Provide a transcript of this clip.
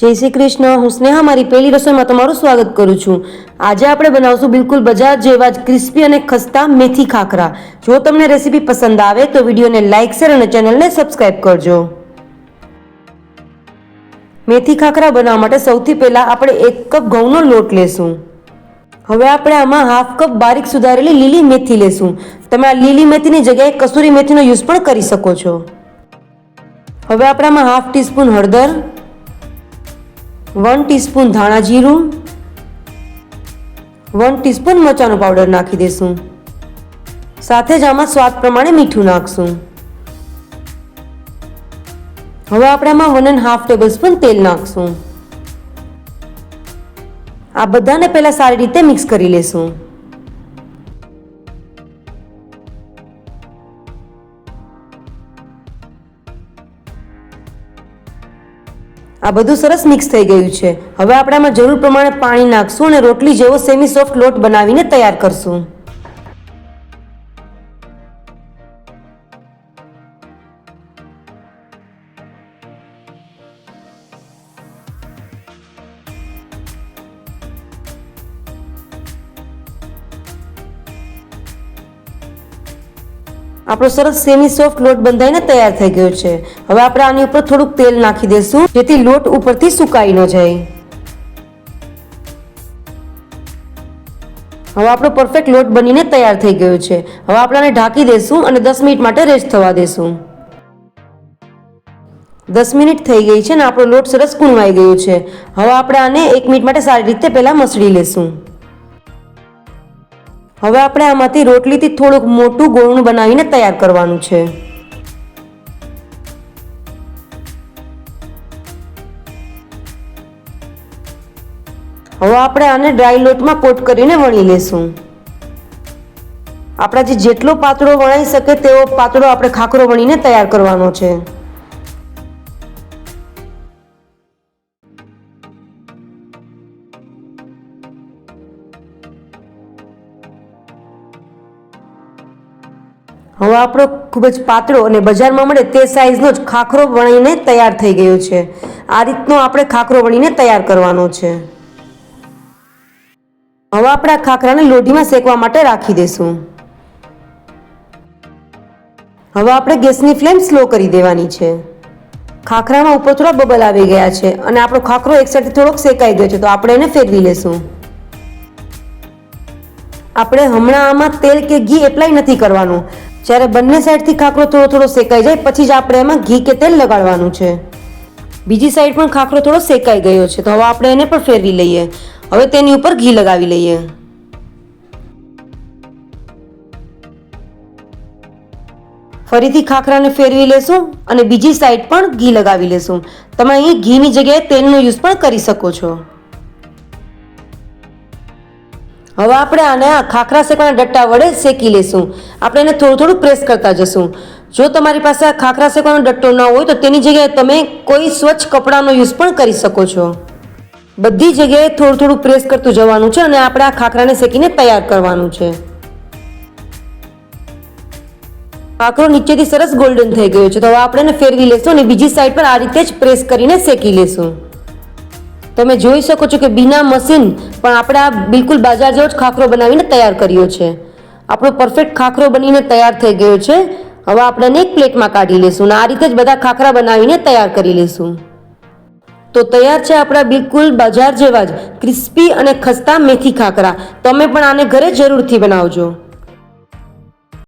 જય શ્રી કૃષ્ણ. હું સ્નેહા, મારી પહેલી રસોઈમાં તમારું સ્વાગત કરું છું. આજે આપણે બનાવશું બિલકુલ બજાર જેવા જ ક્રિસ્પી અને ખસ્તા મેથી ખાખરા. જો તમને રેસીપી પસંદ આવે તો વિડીયોને લાઇક શેર અને ચેનલને સબસ્ક્રાઇબ કરજો. મેથી ખાખરા બનાવવા માટે સૌથી પહેલાં આપણે એક કપ ઘઉંનો લોટ લેશું. હવે આપણે આમાં હાફ કપ બારીક સુધારેલી લીલી મેથી લેશું. તમે આ લીલી મેથીની જગ્યાએ કસૂરી મેથીનો યુઝ પણ કરી શકો છો. હવે આપણે આમાં હાફ ટીસ્પૂન હળદર વન ટીસ્પૂન ધાણા જીરું, વન ટીસ્પૂન મરચાંનો પાવડર નાખી દઈશું સાથે જ આમાં સ્વાદ પ્રમાણે મીઠું નાખશું. હવે આપણે આમાં one and half tablespoon તેલ નાખશું. આ બધાને પહેલાં સારી રીતે મિક્સ કરી લેશું. આ બધું સરસ મિક્સ થઈ ગયું છે. હવે આપણે આમાં જરૂર પ્રમાણે પાણી નાખશું અને રોટલી જેવો સેમી સોફ્ટ લોટ બનાવીને તૈયાર કરશું. આપણો સરસ સેમી સોફ્ટ લોટ બંધાઈને તૈયાર થઈ ગયો છે. હવે આપણે આની ઉપર થોડુંક તેલ નાખી દઈશું જેથી લોટ ઉપરથી સુકાઈ ન જાય. હવે આપણો પરફેક્ટ લોટ બનીને તૈયાર થઈ ગયો છે. હવે આપણે આને ઢાંકી દઈશું અને દસ મિનિટ માટે રેસ્ટ થવા દઈશું દસ મિનિટ થઈ ગઈ છે ને આપણો લોટ સરસ કૂણવાઈ ગયો છે. હવે આપણે આને એક મિનિટ માટે સારી રીતે પહેલાં મસળી લેશું. હવે આપણે આમાંથી રોટલીથી થોડુંક મોટું ગોળનું બનાવીને તૈયાર કરવાનું છે. હવે આપણે આને ડ્રાય લોટમાં કોટ કરીને વણી લેશું. જે જેટલો પાતળો વણાઈ શકે તેવો પાતળો આપણે ખાખરો વણીને તૈયાર કરવાનો છે. હવે આપણો ખૂબ જ પાતળો અને બજારમાં મળે તે સાઈઝનો જ ખાખરો વણીને તૈયાર થઈ ગયો છે. આ રીતનો આપણે ખાખરો વણીને તૈયાર કરવાનો છે. હવે આપણે આ ખાખરાને લોઢીમાં શેકવા માટે રાખી દઈશું હવે આપણે ગેસની ફ્લેમ સ્લો કરી દેવાની છે. ખાખરામાં ઉપર થોડા બબલ આવી ગયા છે અને આપણો ખાખરો એક સાઈડ થોડોક શેકાઈ ગયો છે તો આપણે એને ફેરવી લેશું. આપણે હમણાં આમાં તેલ કે ઘી એપ્લાય નથી કરવાનું. જ્યારે બંને સાઈડથી ખાખરો થોડો થોડો શેકાઈ જાય, પછી જ આપણે એમાં ઘી કે તેલ લગાડવાનું છે. બીજી સાઈડ પણ ખાખરો થોડો શેકાઈ ગયો છે, તો હવે આપણે એને પણ ફેરવી લઈએ. હવે તેની ઉપર ઘી લગાવી લઈએ. ફરીથી ખાખરાને ફેરવી લેશું અને બીજી સાઈડ પણ ઘી લગાવી લેશું. તમે અહીં ઘીની જગ્યાએ તેલનો યુઝ પણ કરી શકો છો. હવે આપણે આને ખાખરા શેકવાના ડટ્ટા વડે શેકી લેશું. આપણે એને થોડું થોડું પ્રેસ કરતા જશું. જો તમારી પાસે આ ખાખરા શેકવાનો ડટ્ટો ન હોય તો તેની જગ્યાએ તમે કોઈ સ્વચ્છ કપડાનો યુઝ પણ કરી શકો છો. બધી જગ્યાએ થોડું થોડું પ્રેસ કરતું જવાનું છે અને આપણે આ ખાખરાને શેકીને તૈયાર કરવાનું છે. ખાખરો નીચેથી સરસ ગોલ્ડન થઈ ગયો છે. તો હવે આપણે ફેરવી લેશું અને બીજી સાઈડ પર આ રીતે જ પ્રેસ કરીને શેકી લેશું. તમે જોઈ શકો છો કે બીના મશીન પણ આપણે બિલકુલ બાજાર જેવો જ ખાખરો બનાવીને તૈયાર કર્યો છે. આપણો પરફેક્ટ ખાખરો બનીને તૈયાર થઈ ગયો છે. હવે આપણે એક પ્લેટમાં કાઢી લેશું અને આ રીતે જ બધા ખાખરા બનાવીને તૈયાર કરી લેશું તો તૈયાર છે આપણા બિલકુલ બજાર જેવા જ ક્રિસ્પી અને ખસ્તા મેથી ખાખરા. તમે પણ આને ઘરે જરૂરથી બનાવજો.